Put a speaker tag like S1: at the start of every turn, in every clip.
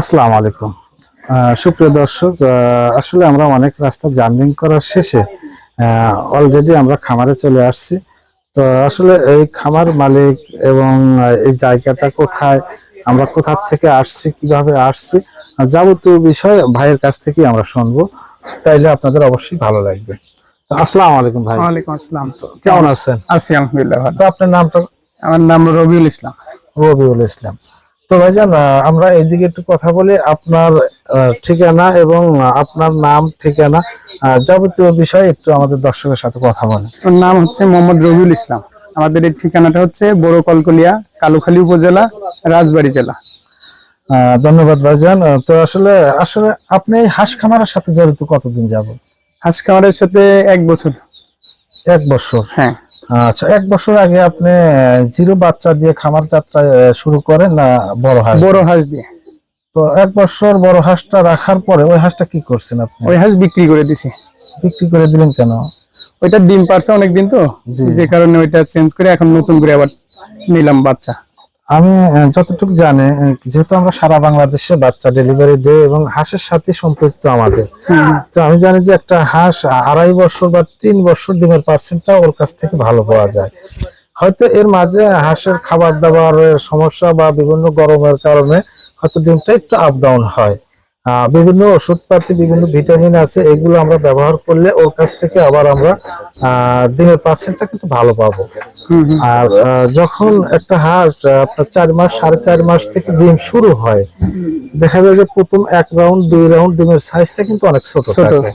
S1: আসসালামু আলাইকুম। সুপ্রিয় দর্শক আসলে আমরা অনেক রাস্তা জার্নিং করার শেষে অলরেডি আমরা খামারে চলে আসছি। তো আসলে এই খামার মালিক এবং এই জায়গাটা কোথায় আমরা কোথার থেকে আসছি কীভাবে আসছি যাবতীয় বিষয় ভাইয়ের কাছ থেকেই আমরা শুনব। তাইলে আপনাদের অবশ্যই ভালো লাগবে। আসসালামু আলাইকুম ভাই।
S2: ওয়ালাইকুম আসসালাম।
S1: তো কেমন আছেন?
S2: আছি আলহামদুলিল্লাহ
S1: তো আপনার নামটা?
S2: আমার নাম রবিউল ইসলাম।
S1: রবিউল ইসলাম। তো ভাইজান আমরা এইদিকে একটু কথা বলি। আপনার ঠিকানা এবং আপনার নাম ঠিকানা যাবতীয় বিষয়ে একটু আমাদের দর্শকের সাথে কথা বলেন।
S2: নাম হচ্ছে মোহাম্মদ রবিউল ইসলাম। আমাদের এই ঠিকানাটা হচ্ছে বড় কলকলিয়া কালুখালী উপজেলা রাজবাড়ী জেলা।
S1: ধন্যবাদ ভাইজান। তো আসলে আসলে আপনি এই হাঁস খামারের সাথে জড়িত কতদিন যাব
S2: হাঁস খামারের সাথে এক বছর।
S1: এক বছর।
S2: হ্যাঁ।
S1: আচ্ছা এক বছর আগে আপনি জিরো বাচ্চা দিয়ে খামার যাত্রা শুরু করেন না বড় হাঁস
S2: বড় হাঁস দিয়ে।
S1: তো এক বছর বড় হাঁসটা রাখার পরে ওই হাঁসটা কি করছেন আপনি?
S2: ওই হাঁস বিক্রি করে দিছি।
S1: বিক্রি করে দিলেন কেন?
S2: ওইটা ডিম পারছে অনেকদিন তো যে কারণে ওইটা চেঞ্জ করে এখন নতুন করে আবার নিলাম বাচ্চা।
S1: আমি যতটুকু জানি যেহেতু আমরা সারা বাংলাদেশে বাচ্চা ডেলিভারি দেই এবং হাঁসের সাথে সম্পৃক্ত আমাদের। তো আমি জানি যে একটা হাঁস আড়াই বছর বা তিন বছর ডিমের পার্সেন্টটা ওর কাছ থেকে ভালো পাওয়া যায়। হয়তো এর মাঝে হাঁসের খাবার দাবারের সমস্যা বা বিভিন্ন গরমের কারণে হয়তো ডিমটা একটু আপ ডাউন হয়। বিভিন্ন ওষুধপাতি বিভিন্ন ভিটামিন আছে এগুলো আমরা ব্যবহার করলে ওর কাছ থেকে আবার আমরা আহ, ডিমের পার্সেন্টটা কিন্তু ভালো পাবো। আর যখন একটা হাঁস আপনার চার মাস সাড়ে চার মাস থেকে ডিম শুরু হয় দেখা যায় যে প্রথম এক রাউন্ড দুই রাউন্ড ডিমের সাইজটা কিন্তু অনেক ছোট
S2: ছোট।
S1: থাকে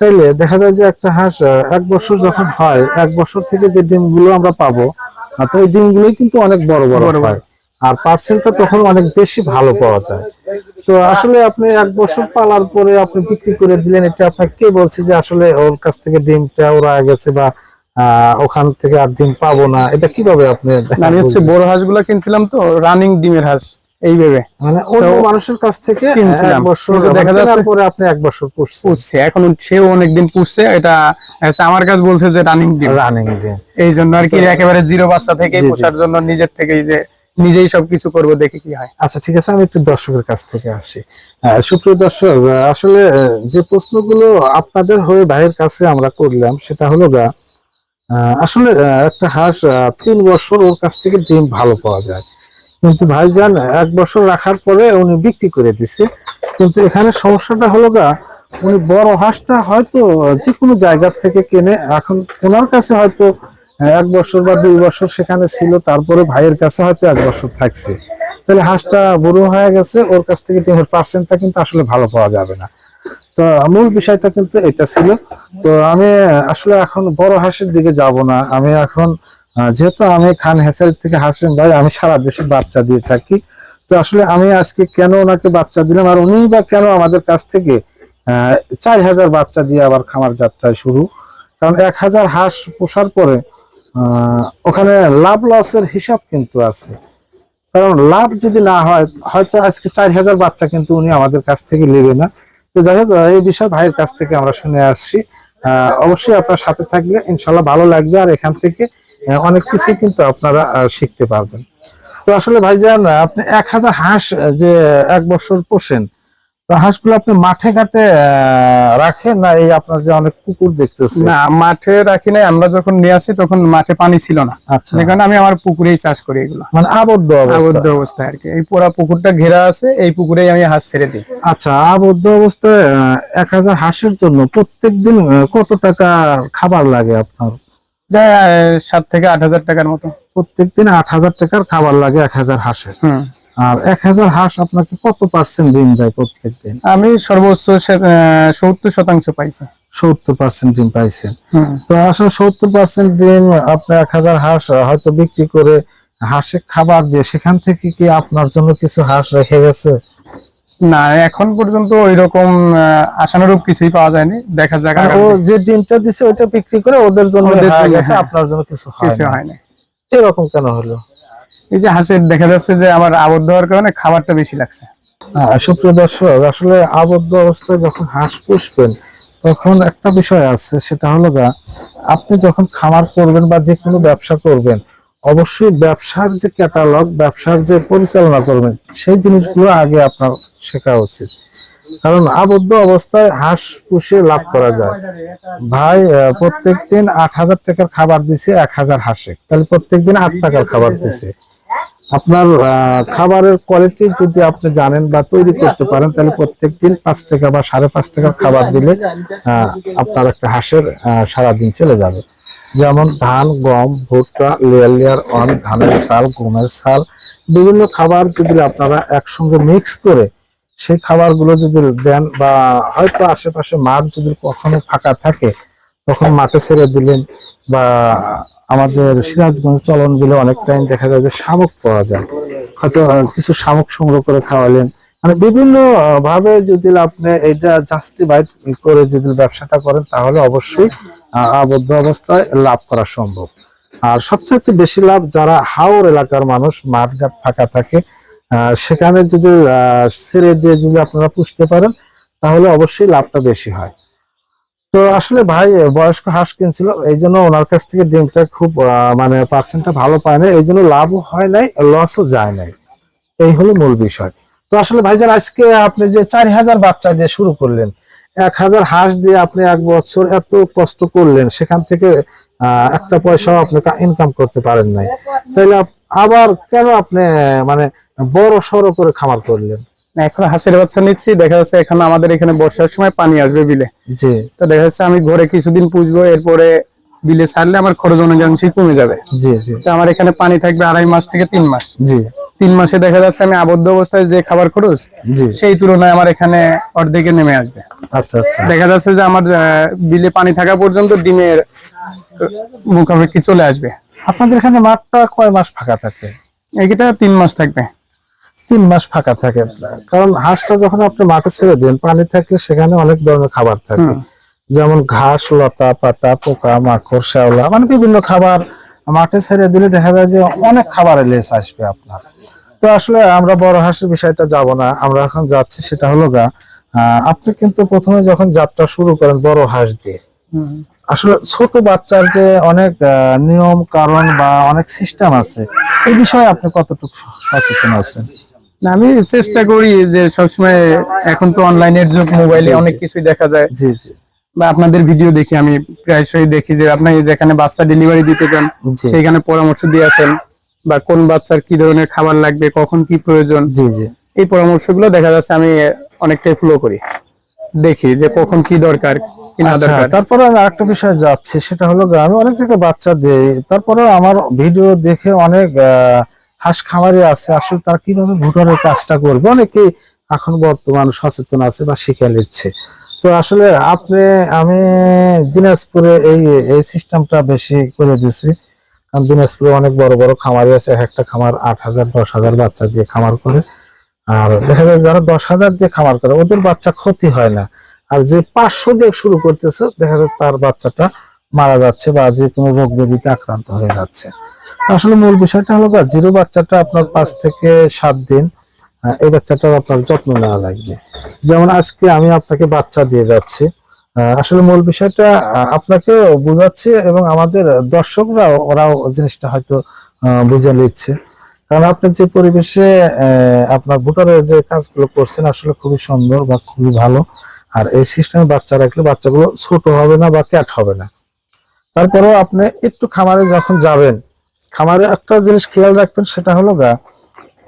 S1: তাইলে দেখা যায় যে একটা হাঁস এক বছর যখন হয় এক বছর থেকে যে ডিমগুলো আমরা পাবো তো ওই ডিমগুলোই কিন্তু অনেক বড় বড়। হয় আর পার্সেন্টটা তখন অনেক বেশি ভালো পাওয়া যায়। তো আসলে আপনি এক বছর পালার পরে আপনি বিক্রি করে দিলেন এটা আপনার কে বলছে যে আসলে ওর কাছ থেকে ডিমটা ওরা গেছে বা ওখান থেকে আর ডিম পাবো না? এটা কীভাবে আপনি
S2: আমি হচ্ছে বড় হাঁসগুলো কিনছিলাম তো রানিং ডিমের হাঁস এইভাবে
S1: মানে অন্য মানুষের কাছ থেকে
S2: কিনছিলাম। দেখা যাচ্ছে-
S1: পরে আপনি এক বছর
S2: পুষছে এখন সেও অনেকদিন পুষছে এটা আমার কাছে বলছে যে রানিং ডিম।
S1: রানিং ডিম।
S2: এই জন্য আর কি একেবারে জিরো বাচ্চা থেকে। পোষার জন্য নিজের থেকেই যে নিজেই সবকিছু করব, দেখে কি হয়।
S1: আচ্ছা ঠিক আছে, আমি একটু দর্শকের কাছ থেকে আসি। সুপ্রিয় দর্শক আসলে যে প্রশ্নগুলো আপনাদের হয়ে ভাইয়ের কাছে আমরা করলাম, সেটা হলো গা আসলে একটা হাঁস তিন বছর ওর কাছ থেকে ডিম ভালো পাওয়া যায়। কিন্তু ভাইজান, এক বছর রাখার পরে উনি বিক্রি করে দিছে। কিন্তু এখানে সমস্যাটা হলো গা, উনি বড় হাঁসটা হয়তো যে কোনো জায়গা থেকে কেনে, এখন ওনার কাছে হয়তো এক বছর বা দুই বছর সেখানে ছিল, তারপরে ভাইয়ের কাছে হয়তো এক বছর থাকছে। তাহলে হাঁসটা বড় হয়ে গেছে, ওর কাছ থেকে ডিমের পার্সেন্টটা কিন্তু আসলে ভালো পাওয়া যাবে না। তো মূল বিষয়টা কিন্তু এটা ছিল। তো আমি আসলে এখন বড় হাঁসের দিকে যাব না। আমি এখন যেহেতু আমি খান হেসারি থেকে হাসিম ভাই, আমি সারা দেশে বাচ্চা দিয়ে থাকি। তো আসলে আমি আজকে কেন ওনাকে বাচ্চা দিলাম, আর উনি বা কেন আমাদের কাছ থেকে চার হাজার বাচ্চা দিয়ে আবার খামার যাত্রায় শুরু? কারণ এক হাজার হাঁস পোষার পরে ওখানে লাভ লসের হিসাব কিন্তু আছে। কারণ লাভ যদি না হয়, হয়তো আজকে চার হাজার বাচ্চা কিন্তু উনি আমাদের কাছ থেকে নেবে না। তো যাই হোক, এই বিষয়ে ভাইয়ের কাছ থেকে আমরা শুনে আসছি। অবশ্যই আপনার সাথে থাকলে ইনশাল্লাহ ভালো লাগবে আর এখান থেকে অনেক কিছু কিন্তু আপনারা শিখতে পারবেন। তো আসলে ভাই ভাইজান, আপনি এক হাজার হাঁস যে এক বছর পোষেন তো হাঁসগুলো আপনি মাঠে ঘাটে রাখেন না? এই আপনার যে অনেক পুকুর দেখতেছি।
S2: না মাঠে রাখি নাই। আমরা যখন নিয়ে আসি তখন মাঠে পানি ছিল না।
S1: আচ্ছা।
S2: যেখানে আমি আমার পুকুরেই চাষ করি এগুলো।
S1: মানে আবদ্ধ অবস্থা।
S2: আবদ্ধ অবস্থায় আর কি। এই পুরা পুকুরটা ঘেরা আছে এই পুকুরেই আমি হাঁস ছেড়ে দিই।
S1: আচ্ছা আবদ্ধ অবস্থায় এক হাজার হাঁসের জন্য প্রত্যেকদিন কত টাকা খাবার লাগে আপনার?
S2: সাত থেকে আট হাজার টাকার মতো।
S1: প্রত্যেকদিন আট হাজার টাকার খাবার লাগে এক হাজার হাঁসের।
S2: হুম।
S1: আর এক হাজার হাঁস আপনাকে কত পার্সেন্ট ডিম দেয় প্রত্যেকদিন?
S2: আমি সর্বোচ্চ সত্তর শতাংশ পাইছি
S1: সত্তর পার্সেন্ট ডিম পাইছেন। তো আসলে সত্তর পার্সেন্ট ডিম আপনি এক হাজার হাঁস হয়তো বিক্রি করে হাঁসে খাবার দিয়ে সেখান থেকে কি আপনার জন্য কিছু হাঁস রেখে গেছে?
S2: না এখন পর্যন্ত ওই রকম আশানুরূপ কিছুই পাওয়া যায়নি। দেখা যাক
S1: ও যে ডিমটা দিছে ওইটা বিক্রি করে ওদের জন্য হয়ে। আপনার জন্য কিছু
S2: কিছু
S1: না।
S2: হয় না
S1: এরকম কেন হলো?
S2: এই যে হাঁসের দেখা যাচ্ছে যে আমার আবদ্ধ হওয়ার কারণে খাবারটা বেশি লাগছে।
S1: আহ, সুপ্রিয় দর্শক আসলে আবদ্ধ অবস্থায় যখন হাঁস পুষবেন তখন একটা বিষয় আছে সেটা হলো গা আপনি যখন খামার করবেন বা যে কোনো ব্যবসা করবেন অবশ্যই ব্যবসার যে ক্যাটালগ ব্যবসার যে পরিচালনা করবেন সেই জিনিসগুলো আগে আপনার শেখা উচিত। কারণ আবদ্ধ অবস্থায় হাঁস পুষে লাভ করা যায়। ভাই প্রত্যেক দিন আট হাজার টাকার খাবার দিছে এক হাজার হাঁসে তাহলে প্রত্যেক দিন আট টাকার খাবার দিছে। আপনার খাবারের কোয়ালিটি যদি আপনি জানেন বা তৈরি করতে পারেন, তাহলে প্রত্যেক দিন পাঁচ টাকা বা সাড়ে পাঁচ টাকার খাবার দিলে আপনার একটা হাঁসের সারাদিন চলে যাবে। যেমন ধান, গম, ভুট্টা, লেয়ার লেয়ার অন ধানের সাল, গমের সাল, বিভিন্ন খাবার যদি আপনারা একসঙ্গে মিক্স করে সেই খাবারগুলো যদি দেন বা হয়তো আশেপাশে মাঠ যদি কখনো ফাঁকা থাকে, তখন মাঠে ছেড়ে দিলেন বা আমাদের সিরাজগঞ্জ চলনগুলো অনেক টাইম দেখা যায় যে শামুক পাওয়া যায়। হয়তো কিছু শামুক সংগ্রহ করে খাওয়ালেন। মানে বিভিন্ন ভাবে যদি আপনি এটা জাস্টিফাইড করে যদি ব্যবসাটা করেন, তাহলে অবশ্যই আবদ্ধ অবস্থায় লাভ করা সম্ভব। আর সবচেয়ে বেশি লাভ যারা হাওর এলাকার মানুষ, মাঠ ঘাট ফাঁকা থাকে সেখানে যদি ছেড়ে দিয়ে যদি আপনারা পুষতে পারেন, তাহলে অবশ্যই লাভটা বেশি হয়। তো আসলে ভাই, বয়স্ক হাঁস কিনছিল এই জন্য ওনার কাছ থেকে ডিমটা খুব মানে পার্সেন্টটা ভালো পায় না এই জন্য লাভও হয় নাই লসও যায় নাই। এই হলো মূল বিষয়। তো আসলে ভাই ভাইজান, আজকে আপনি যে চার হাজার বাচ্চা দিয়ে শুরু করলেন, এক হাজার হাঁস দিয়ে আপনি এক বছর এত কষ্ট করলেন, সেখান থেকে একটা পয়সাও আপনি ইনকাম করতে পারেন নাই। তাইলে আবার কেন আপনি মানে বড় সড়ো করে খামার করলেন?
S2: এখন হাঁসের বাচ্চা নিচ্ছি দেখা যাচ্ছে এখন আমাদের এখানে বর্ষার সময় পানি আসবে বিলে।
S1: জি।
S2: তো দেখা যাচ্ছে আমি ঘরে কিছুদিন পুষবো এরপরে বিলে ছাড়লে আমার খরচ অনেকাংশেই কমে যাবে।
S1: জি জি।
S2: তো আমার এখানে পানি থাকবে আড়াই মাস থেকে তিন মাস।
S1: জি।
S2: তিন মাসে দেখা যাচ্ছে আমি আবদ্ধ অবস্থায় যে খাবার খরচ সেই তুলনায় আমার এখানে অর্ধেকে নেমে আসবে।
S1: আচ্ছা আচ্ছা।
S2: দেখা যাচ্ছে যে আমার বিলে পানি থাকা পর্যন্ত ডিমের মুখাপেক্ষি চলে আসবে।
S1: আপনাদের এখানে মাঠটা কয় মাস ফাঁকা থাকে?
S2: এইটা তিন মাস থাকবে।
S1: তিন মাস ফাঁকা থাকে। কারণ হাঁসটা যখন আপনি মাঠে ছেড়ে দেন পানি থাকলে সেখানে অনেক ধরনের খাবার থাকে। যেমন ঘাস লতা পাতা পোকা মাকড় শ্যাওলা মানে বিভিন্ন খাবার মাঠে ছেড়ে দিলে দেখা যায় যে অনেক খাবারের লেস আসবে আপনার। তো আসলে আমরা বড় হাঁসের বিষয়টা যাব না আমরা এখন যাচ্ছি সেটা হলো গা আহ, আপনি কিন্তু প্রথমে যখন যাত্রা শুরু করেন বড় হাঁস দিয়ে আসলে ছোট বাচ্চার যে অনেক নিয়ম কারণ বা অনেক সিস্টেম আছে এই বিষয়ে আপনি কতটুকু সচেতন আছেন?
S2: আমি চেষ্টা করি যে সবসময় এখন তো অনলাইনের যুগ মোবাইলে। অনেক কিছুই দেখা যায়।
S1: জি জি।
S2: বা আপনাদের ভিডিও দেখি আমি প্রায়শই দেখি যে আপনি যেখানে বাচ্চা ডেলিভারি দিতে চান সেখানে পরামর্শ দিয়ে আসেন বা কোন বাচ্চার কি ধরনের খাবার লাগবে কখন কি প্রয়োজন।
S1: জি জি।
S2: এই পরামর্শগুলো দেখা যাচ্ছে আমি অনেকটাই ফলো করি। দেখি যে কখন কি দরকার কি না
S1: আচ্ছা
S2: দরকার।
S1: তারপরে আরেকটা বিষয়ে যাচ্ছে সেটা হলো গ্রামে অনেক জায়গায় বাচ্চা দেয় তারপরে আমার ভিডিও দেখে অনেক আহ, হাঁস খামারি আছে, আসলে তারা কীভাবে ভোটারের কাজটা করবে? অনেকে এখন বর্তমান সচেতন আছে বা শিখে নিচ্ছে। তো আসলে আপনি, আমি দিনাজপুরে এই এই সিস্টেমটা বেশি করে দিছি। কারণ দিনাজপুরে অনেক বড় বড় খামারি আছে। এক একটা খামার আট হাজার, দশ হাজার বাচ্চা দিয়ে খামার করে। আর দেখা যায় যারা দশ হাজার দিয়ে খামার করে, ওদের বাচ্চা ক্ষতি হয় না। আর যে পাঁচশো দিয়ে শুরু করতেছে, দেখা যায় তার বাচ্চাটা মারা যাচ্ছে বা যে কোনো রোগ ব্যাধিতে আক্রান্ত হয়ে যাচ্ছে। আসলে মূল বিষয়টা হলো জিরো বাচ্চাটা আপনার পাঁচ থেকে সাত দিন এই বাচ্চাটার আপনার যত্ন নেওয়া লাগবে। যেমন আজকে আমি আপনাকে বাচ্চা দিয়ে যাচ্ছি আসলে মূল বিষয়টা আপনাকে বোঝাচ্ছি এবং আমাদের দর্শকরা ওরাও জিনিসটা হয়তো বুঝে নিচ্ছে। কারণ আপনি যে পরিবেশে আপনার ভোটারের যে কাজগুলো করছেন আসলে খুবই সুন্দর বা খুবই ভালো। আর এই সিস্টেমে বাচ্চা রাখলে বাচ্চাগুলো ছোট হবে না বা ক্যাট হবে না। তারপরেও আপনি একটু খামারে যখন যাবেন খামারে একটা জিনিস খেয়াল রাখবেন সেটা হলো গা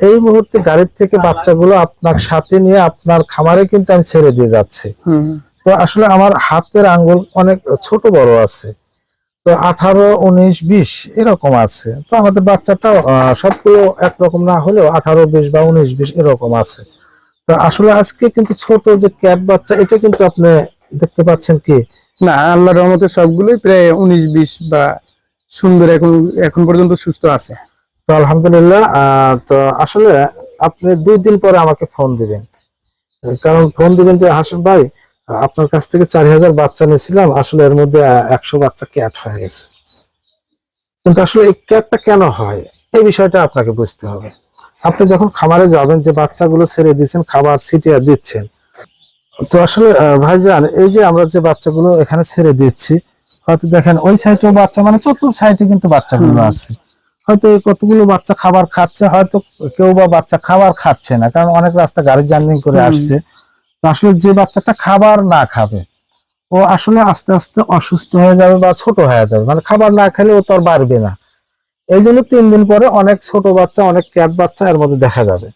S1: এই মুহূর্তে গাড়ির থেকে বাচ্চাগুলো আপনার সাথে নিয়ে আপনার খামারে কিন্তু আমি ছেড়ে দিয়ে যাচ্ছি। তো আসলে আমার হাতের আঙ্গুল অনেক ছোট বড় আছে। তো আঠারো উনিশ বিশ এরকম আছে। তো আমাদের বাচ্চাটা সবগুলো একরকম না হলেও আঠারো বিশ বা উনিশ বিশ এরকম আছে। তো আসলে আজকে কিন্তু ছোট যে ক্যাট বাচ্চা এটা কিন্তু আপনি দেখতে পাচ্ছেন কি?
S2: না আল্লাহর রহমতে সবগুলোই প্রায় উনিশ বিশ বা সুন্দর এখন এখন পর্যন্ত সুস্থ আছে।
S1: তো আলহামদুলিল্লাহ তো আসলে আপনি দুই দিন পরে আমাকে ফোন দিবেন। কারণ ফোন দিবেন যে হাসিম ভাই, আপনার কাছ থেকে চার হাজার বাচ্চা নিয়েছিলাম, আসলে এর মধ্যে একশো বাচ্চা ক্যাট হয়ে গেছে। কিন্তু আসলে এই ক্যাটটা কেন হয়? এই বিষয়টা আপনাকে বুঝতে হবে। আপনি যখন খামারে যাবেন, যে বাচ্চাগুলো ছেড়ে দিচ্ছেন, খাবার ছিটিয়ে দিচ্ছেন, তো আসলে ভাইজান, এই যে আমরা যে বাচ্চাগুলো এখানে ছেড়ে দিচ্ছি হয়তো দেখেন ওই সাইডেও বাচ্চা মানে চতুর সাইডে কিন্তু বাচ্চাগুলো। আছে। হয়তো এই কতগুলো বাচ্চা খাবার খাচ্ছে হয়তো কেউ বা বাচ্চা খাবার খাচ্ছে না কারণ অনেক রাস্তা গাড়ি জার্নি করে আসছে। আসলে যে বাচ্চাটা খাবার না খাবে ও আসলে আস্তে আস্তে অসুস্থ হয়ে যাবে বা ছোট হয়ে যাবে। মানে খাবার না খেলে ও তো আর বাড়বে না। এই জন্য তিন দিন পরে অনেক ছোট বাচ্চা অনেক ক্যাট বাচ্চা এর মধ্যে দেখা যাবে।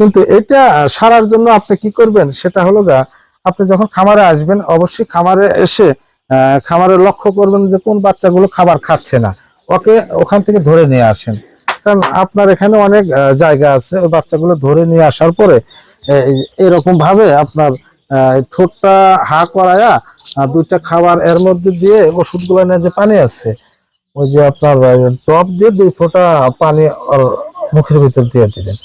S1: কিন্তু এটা সারার জন্য আপনি কি করবেন? সেটা হলো গা আপনি যখন খামারে আসবেন অবশ্যই খামারে এসে খামারে লক্ষ্য করবেন যে কোন বাচ্চাগুলো খাবার খাচ্ছে না। ওকে ওখান থেকে ধরে নিয়ে আসেন। কারণ আপনার এখানে অনেক জায়গা আছে, ওই বাচ্চাগুলো ধরে নিয়ে আসার পরে এরকম ভাবে আপনার ঠোঁটটা হা করায়া দুইটা খাবার এর মধ্যে দিয়ে ওষুধগুলো নিয়ে যে পানি আছে। ওই যে আপনার টপ দিয়ে দুই ফোঁটা পানি ওর মুখের ভিতর দিয়ে দিলেন।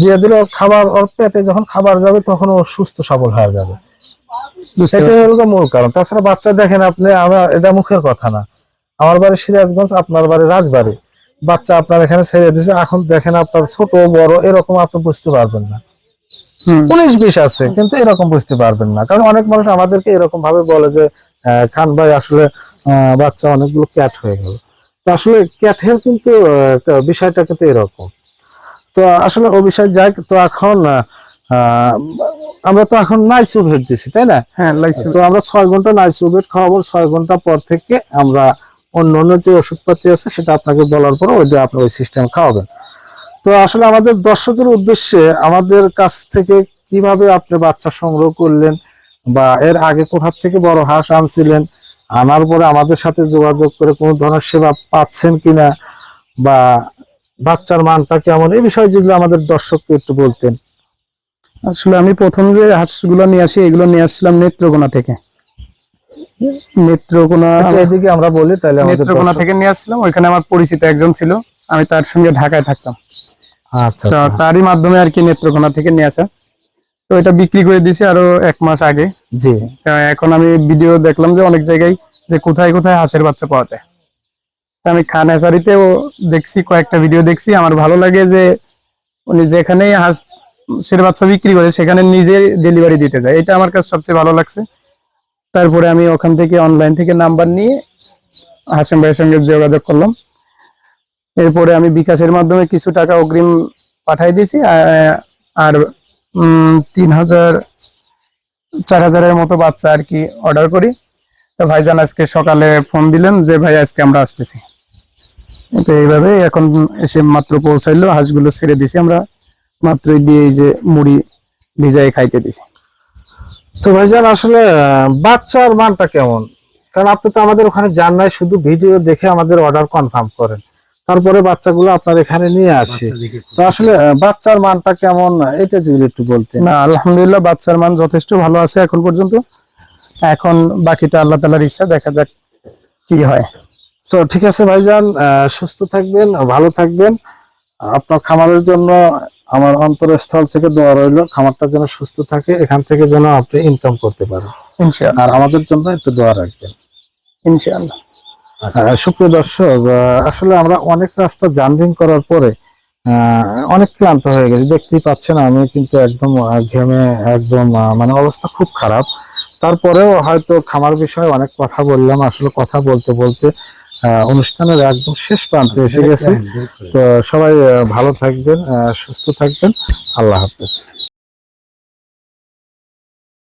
S1: দিয়ে দিলে ওর খাবার, ওর পেটে যখন খাবার যাবে, তখন ও সুস্থ সবল হয়ে যাবে। হলো মূল কারণ। তাছাড়া বাচ্চা দেখেন আপনি আমার এটা মুখের কথা না। আমার বাড়ি সিরাজগঞ্জ আপনার বাড়ি রাজবাড়ি। বাচ্চা আপনার এখানে ছেড়ে দিয়েছে এখন দেখেন আপনার ছোট বড় এরকম আপনি বুঝতে পারবেন না। উনিশ বিশ আছে কিন্তু এরকম বুঝতে পারবেন না। কারণ অনেক মানুষ আমাদেরকে এরকম ভাবে বলে যে খান ভাই আসলে আহ, বাচ্চা অনেকগুলো ক্যাট হয়ে গেল। তো আসলে ক্যাটের কিন্তু বিষয়টা কিন্তু এরকম। তো আসলে ও বিষয় যাই তো এখন আমরা তো এখন নাই সুভেট দিছি তাই না?
S2: হ্যাঁ
S1: তো আমরা ছয় ঘণ্টা নাই সুভেট খাওয়াবো ছয় ঘণ্টা পর থেকে আমরা অন্য অন্য যে ওষুধপাতি আছে সেটা আপনাকে বলার পর ওইটা আপনি ওই সিস্টেম খাওয়াবেন। তো আসলে আমাদের দর্শকের উদ্দেশ্যে আমাদের কাছ থেকে কীভাবে আপনি বাচ্চা সংগ্রহ করলেন বা এর আগে কোথা থেকে বড় হাঁস আনছিলেন আনার পরে আমাদের সাথে যোগাযোগ করে কোনো ধরনের সেবা পাচ্ছেন কিনা বা বাচ্চার মানটা কেমন এই বিষয়ে যদি আমাদের দর্শককে একটু বলতেন।
S2: আসলে আমি প্রথম যে হাঁসগুলো নিয়ে আসি এগুলো নিয়ে আসছিলাম নেত্রকোনা থেকে। নেত্রকোনা
S1: একটু এদিকে আমরা বলি তাহলে আমাদের
S2: নেত্রকোনা থেকে নিয়ে আসছিলাম ওইখানে আমার পরিচিত একজন ছিল আমি তার সঙ্গে ঢাকায় থাকতাম।
S1: আচ্ছা আচ্ছা।
S2: তারই মাধ্যমে আর কি নেত্রকোনা থেকে নিয়ে আসা। তো এটা বিক্রি করে দিয়েছি আরও এক মাস আগে।
S1: জি।
S2: এখন আমি ভিডিও দেখলাম যে অনেক জায়গায় যে কোথায় কোথায় হাঁসের বাচ্চা পাওয়া যায়। আমি খান হ্যাচারিতেও দেখছি কয়েকটা ভিডিও দেখছি। আমার ভালো লাগে যে উনি যেখানেই হাঁসের বাচ্চা বিক্রি করে সেখানে নিজে ডেলিভারি দিতে যায়। এটা আমার কাছে সবচেয়ে ভালো লাগছে। তারপরে আমি ওখান থেকে অনলাইন থেকে নাম্বার নিয়ে হাসেম ভাইয়ের সঙ্গে যোগাযোগ করলাম। এরপরে আমি বিকাশের মাধ্যমে কিছু টাকা অগ্রিম পাঠাই দিয়েছি আর তিন হাজার, চার হাজারের মতো বাচ্চা আর কি অর্ডার করি। তো ভাইজান আজকে সকালে ফোন দিলেন যে, ভাই, আজকে আমরা আসতেছি। তো এইভাবে এখন এসে মাত্র পৌঁছাইলো, হাঁসগুলো ছেড়ে দিছি আমরা। মাত্রই দিয়ে এই যে মুড়ি ভিজাই খাইতে দিছি।
S1: তো ভাইজান আসলে বাচ্চার মানটা কেমন? কারণ আপনি তো আমাদের ওখানে যান নাই শুধু ভিডিও দেখে আমাদের অর্ডার কনফার্ম করেন। তারপরে বাচ্চাগুলো আপনার এখানে নিয়ে আসে। তো আসলে বাচ্চার মানটা কেমন? এটা যদি একটু বলতেন।
S2: না আলহামদুলিল্লাহ বাচ্চার মান যথেষ্ট ভালো আছে এখন পর্যন্ত। এখন বাকিটা আল্লাহ তালার ইচ্ছা দেখা যাক কি হয়।
S1: তো ঠিক আছে ভাইজান আহ, সুস্থ থাকবেন ভালো থাকবেন। আপনার খামারের জন্য আমার অন্তরস্থল থেকে দোয়া রইল খামারটা যেন সুস্থ থাকে এখান থেকে যেন আপনি ইনকাম করতে পারেন।
S2: ইনশাআল্লাহ।
S1: আর আমাদের জন্য একটু দোয়া রাখবেন।
S2: ইনশাআল্লাহ।
S1: আহ, সুপ্রিয় দর্শক আসলে আমরা অনেক রাস্তা জার্নিং করার পরে আহ, অনেক ক্লান্ত হয়ে গেছি। দেখতেই পাচ্ছেন আমি কিন্তু একদম ঘেমে একদম মানে অবস্থা খুব খারাপ। তারপরেও হয়তো খামার বিষয়ে অনেক কথা বললাম আসলে কথা বলতে বলতে অনুষ্ঠানের একদম শেষ প্রান্তে এসে গেছে। তো সবাই ভালো থাকবেন আহ, সুস্থ থাকবেন। আল্লাহ হাফেজ।